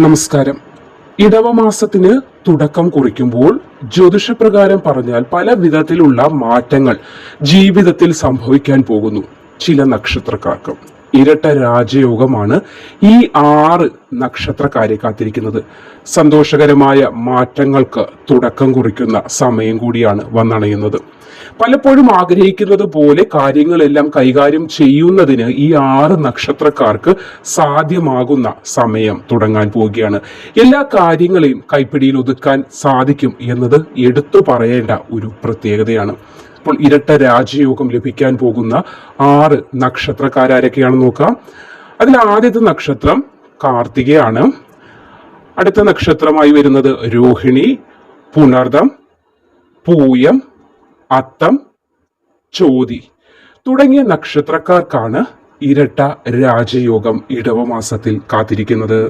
നമസ്കാരം. ഇടവമാസത്തിന് തുടക്കം കുറിക്കുമ്പോൾ ജ്യോതിഷപ്രകാരം പറഞ്ഞാൽ പല വിധത്തിലുള്ള മാറ്റങ്ങൾ ജീവിതത്തിൽ സംഭവിക്കാൻ പോകുന്നു. ചില നക്ഷത്രക്കാർക്ക്. ഇരട്ട രാജയോഗമാണ് ഈ ആറ് നക്ഷത്രക്കാരെ കാത്തിരിക്കുന്നത് സന്തോഷകരമായ മാറ്റങ്ങൾക്ക് തുടക്കം കുറിക്കുന്ന സമയം കൂടിയാണ് വന്നണയുന്നത്. പലപ്പോഴും ആഗ്രഹിക്കുന്നത് പോലെ കാര്യങ്ങളെല്ലാം കൈകാര്യം ചെയ്യുന്നതിന് ഈ ആറ് നക്ഷത്രക്കാർക്ക് സാധ്യമാകുന്ന സമയം തുടങ്ങാൻ പോവുകയാണ്. എല്ലാ കാര്യങ്ങളെയും കൈപ്പിടിയിൽ ഒതുക്കാൻ സാധിക്കും എന്നത് എടുത്തു പറയേണ്ട ഒരു പ്രത്യേകതയാണ്. അപ്പോൾ ഇരട്ട രാജയോഗം ലഭിക്കാൻ പോകുന്ന ആറ് നക്ഷത്രക്കാരൊക്കെയാണ് നോക്കാം അതിൽ ആദ്യത്തെ നക്ഷത്രം കാർത്തികയാണ്. അടുത്ത നക്ഷത്രമായി വരുന്നത് രോഹിണി പുണർദം പൂയം അത്തം ചോതി. തുടങ്ങിയ നക്ഷത്രക്കാർക്കാണ് ഇരട്ട രാജയോഗം ഇടവമാസത്തിൽ കാത്തിരിക്കുന്നത്.